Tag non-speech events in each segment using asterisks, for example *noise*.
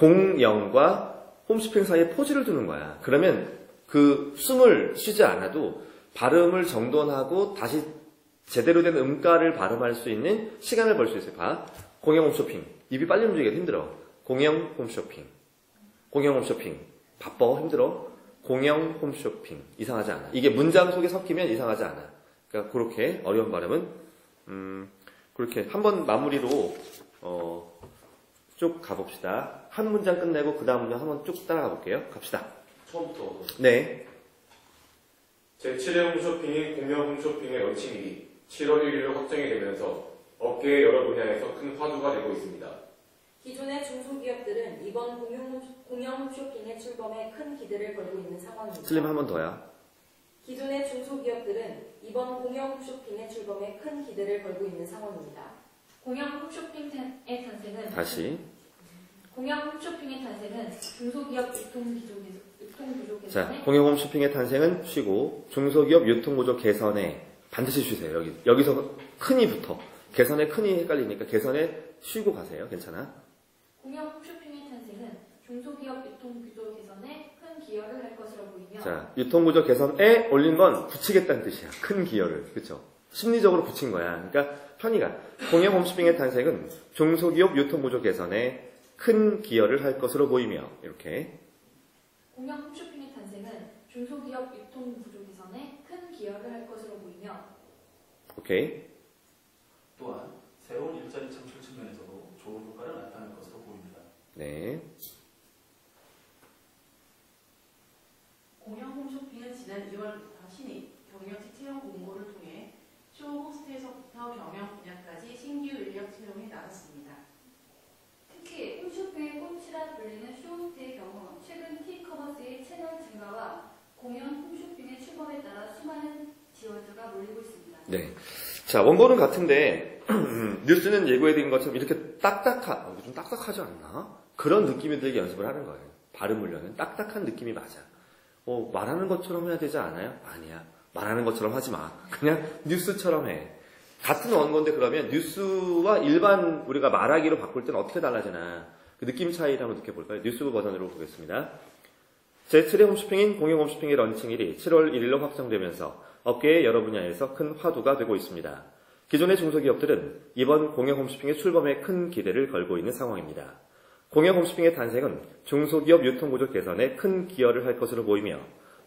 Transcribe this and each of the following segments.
공영과 홈쇼핑 사이에 포즈를 두는 거야. 그러면 그 숨을 쉬지 않아도 발음을 정돈하고 다시 제대로 된 음가를 발음할 수 있는 시간을 벌 수 있어요. 봐. 공영 홈쇼핑. 입이 빨리 움직이기 힘들어. 공영 홈쇼핑. 공영 홈쇼핑. 바빠 힘들어. 공영 홈쇼핑. 이상하지 않아. 이게 문장 속에 섞이면 이상하지 않아. 그러니까 그렇게 어려운 발음은 음, 그렇게 한번 마무리로 어, 쭉 가봅시다. 한 문장 끝내고 그 다음 문장 한번 쭉 따라가 볼게요. 갑시다. 처음부터 네. 제7회 홈쇼핑이 공영 홈쇼핑의 런칭일이 7월 1일로 확정이 되면서 업계의 여러 분야에서 큰 화두가 되고 있습니다. 기존의 중소기업들은 이번 공용, 공영 쇼핑의 출범에 큰 기대를 걸고 있는 상황입니다. 틀리면 한번 더야. 기존의 중소기업들은 이번 공영 쇼핑의 출범에 큰 기대를 걸고 있는 상황입니다. 공영 홈쇼핑의 탄생은 다시. 공영 홈쇼핑의 탄생은 중소기업 유통 기조 유통 구조 자, 개선에 공영 홈쇼핑의 탄생은 쉬고 중소기업 유통구조 개선에 반드시 쉬세요. 여기 여기서 큰이 붙어. 개선에 큰이 헷갈리니까 개선에 쉬고 가세요. 괜찮아? 공영 홈쇼핑의 탄생은 중소기업 유통 구조 개선에 큰 기여를 할 것으로 보이며 자, 유통구조 개선에 올린 건 붙이겠다는 뜻이야. 큰 기여를. 그쵸? 심리적으로 붙인 거야. 그러니까 편의가. 공영 홈쇼핑의 탄생은 중소기업 유통구조 개선에 큰 기여를 할 것으로 보이며 이렇게 공영 홈쇼핑의 탄생은 중소기업 유통 구조 개선에 큰 기여를 할 것으로 보이며 오케이. 또한 새로운 일자리 창출 측면에서도 좋은 효과를 나타낼 것으로 보입니다. 네. 공영 홈쇼핑은 지난 2월부터 신입 경력직 채용 공고를 통해 쇼 호스트에서부터 경영 분야까지 신규 인력 채용에 나섰습니다. 특히 홈쇼핑의 꽃이라 불리는 쇼호스트의 경우 최근 티커버스의 채널 증가와 공연 홈쇼핑의 출범에 따라 수많은 지원자가 몰리고 있습니다. 네. 자, 원고는 같은데, *clears throat* 뉴스는 예고해드린 것처럼 이렇게 딱딱하, 어, 좀 딱딱하지 않나? 그런 느낌이 들게 연습을 하는 거예요. 발음 훈련은 딱딱한 느낌이 맞아. 어, 말하는 것처럼 해야 되지 않아요? 아니야. 말하는 것처럼 하지 마. 그냥 뉴스처럼 해. 같은 원고인데 그러면 뉴스와 일반 우리가 말하기로 바꿀 때는 어떻게 달라지나. 그 느낌 차이를 한번 느껴볼까요? 뉴스 버전으로 보겠습니다. 제7회 홈쇼핑인 공영 홈쇼핑의 런칭일이 7월 1일로 확정되면서 업계의 여러 분야에서 큰 화두가 되고 있습니다. 기존의 중소기업들은 이번 공영 홈쇼핑의 출범에 큰 기대를 걸고 있는 상황입니다. 공영 홈쇼핑의 탄생은 중소기업 유통구조 개선에 큰 기여를 할 것으로 보이며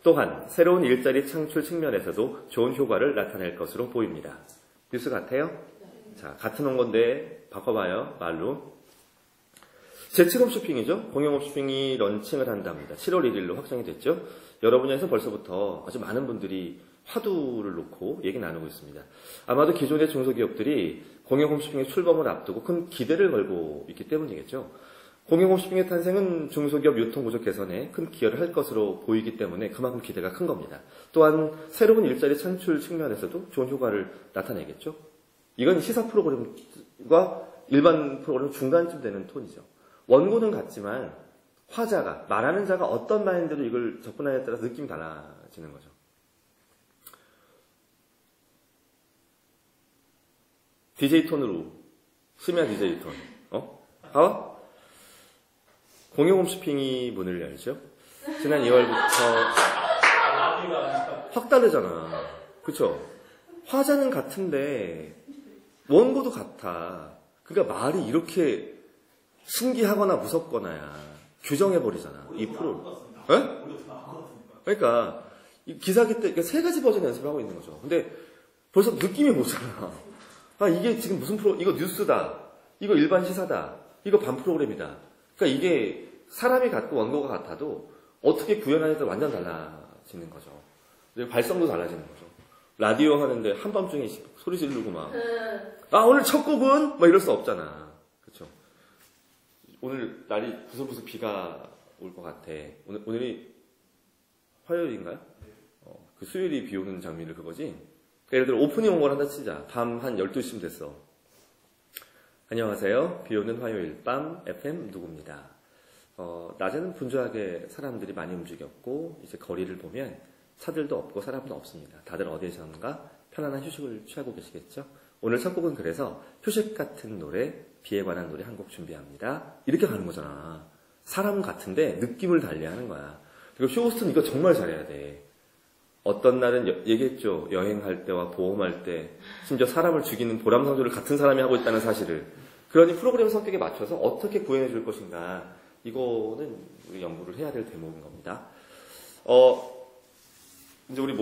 또한 새로운 일자리 창출 측면에서도 좋은 효과를 나타낼 것으로 보입니다. 뉴스 같아요? 자, 같은 원고인데 바꿔봐요, 말로. 제7 홈쇼핑이죠. 공영 홈쇼핑이 런칭을 한답니다. 7월 1일로 확정이 됐죠. 여러 분야에서 벌써부터 아주 많은 분들이 화두를 놓고 얘기 나누고 있습니다. 아마도 기존의 중소기업들이 공영 홈쇼핑의 출범을 앞두고 큰 기대를 걸고 있기 때문이겠죠. 공영 홈쇼핑의 탄생은 중소기업 유통구조 개선에 큰 기여를 할 것으로 보이기 때문에 그만큼 기대가 큰 겁니다. 또한 새로운 일자리 창출 측면에서도 좋은 효과를 나타내겠죠. 이건 시사 프로그램과 일반 프로그램 중간쯤 되는 톤이죠. 원고는 같지만 화자가 말하는 자가 어떤 마인드로 이걸 접근하냐에 따라서 느낌이 달라지는 거죠. DJ 톤으로 심야 DJ 톤. 어? 봐봐. 공용 홈쇼핑이 문을 열죠. 지난 2월부터 확 다르잖아. 그쵸? 화자는 같은데 원고도 같아. 그러니까 말이 이렇게 신기하거나 무섭거나야 규정해버리잖아. 이 프로. 하거든요. 그러니까 이 기사기 때세 가지 버전 연습을 하고 있는 거죠. 근데 벌써 느낌이 오잖아. 아 이게 지금 무슨 프로? 이거 뉴스다. 이거 일반 시사다. 이거 반 프로그램이다. 그러니까 이게 사람이 같고 원고가 같아도 어떻게 구현하냐에 따라 완전 달라지는 거죠. 발성도 달라지는 거죠. 라디오 하는데 한밤중에 소리 지르고 막, 아, 오늘 첫 곡은? 막 이럴 수 없잖아. 그쵸. 오늘 날이 부슬부슬 비가 올 것 같아. 오늘, 오늘이 화요일인가요? 어, 그 수요일이 비 오는 장면을 그거지? 그러니까 예를 들어 오프닝 원고를 한다 치자. 밤 한 12시쯤 됐어. 안녕하세요. 비 오는 화요일 밤 FM 누구입니다. 어, 낮에는 분주하게 사람들이 많이 움직였고, 이제 거리를 보면 차들도 없고 사람도 없습니다. 다들 어디에선가 편안한 휴식을 취하고 계시겠죠? 오늘 첫 곡은 그래서 휴식 같은 노래, 비에 관한 노래 한 곡 준비합니다. 이렇게 가는 거잖아. 사람 같은데 느낌을 달리 하는 거야. 그리고 쇼호스트는 이거 정말 잘해야 돼. 어떤 날은 여- 얘기했죠. 여행할 때와 보험할 때 심지어 사람을 죽이는 보람상조를 같은 사람이 하고 있다는 사실을. 그러니 프로그램 성격에 맞춰서 어떻게 구현해 줄 것인가. 이거는 우리 연구를 해야 될 대목인 겁니다. 어, 이제 우리